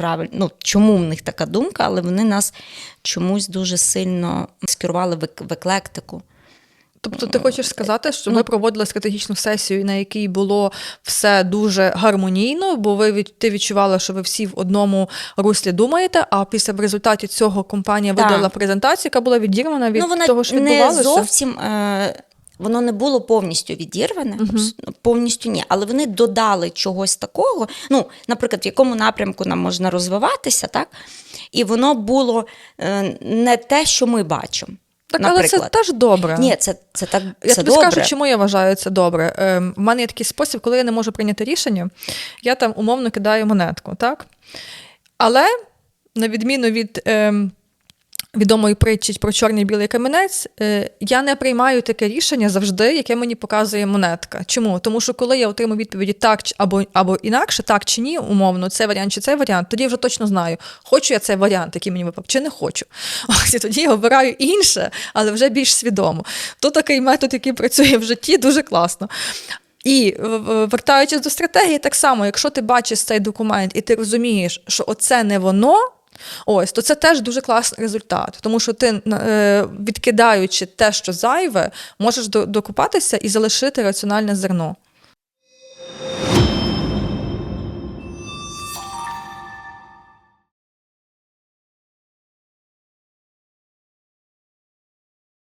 правильно, ну чому в них така думка, але вони нас чомусь дуже сильно скерували в, еклектику. Тобто, ти хочеш сказати, що Ну- ви проводили стратегічну сесію, на якій було все дуже гармонійно, бо ви від ти відчувала, що ви всі в одному руслі думаєте. А після в результаті цього компанія Так. видала презентацію, яка була відірвана від ну, вона того, що не зовсім. Е- Воно не було повністю відірване, абс- повністю ні. Але вони додали чогось такого. Ну, наприклад, в якому напрямку нам можна розвиватися, так? І воно було е, не те, що ми бачимо. Так, але це теж добре. Ні, це, це так Я це тобі добре. скажу, чому я вважаю це добре. Ем, в мене є такий спосіб, коли я не можу прийняти рішення, я там умовно кидаю монетку, так? Але, на відміну від ем, відомої притчі про чорний білий камінець, е, я не приймаю таке рішення завжди, яке мені показує монетка. Чому? Тому що коли я отримую відповіді так або, або інакше, так чи ні, умовно, цей варіант чи цей варіант, тоді я вже точно знаю, хочу я цей варіант, який мені випав, чи не хочу. Ось і тоді я обираю інше, але вже більш свідомо. То такий метод, який працює в житті, дуже класно. І вертаючись до стратегії, так само, якщо ти бачиш цей документ і ти розумієш, що оце не воно. Ось, то це теж дуже класний результат, тому що ти, е, відкидаючи те, що зайве, можеш до- докупатися і залишити раціональне зерно.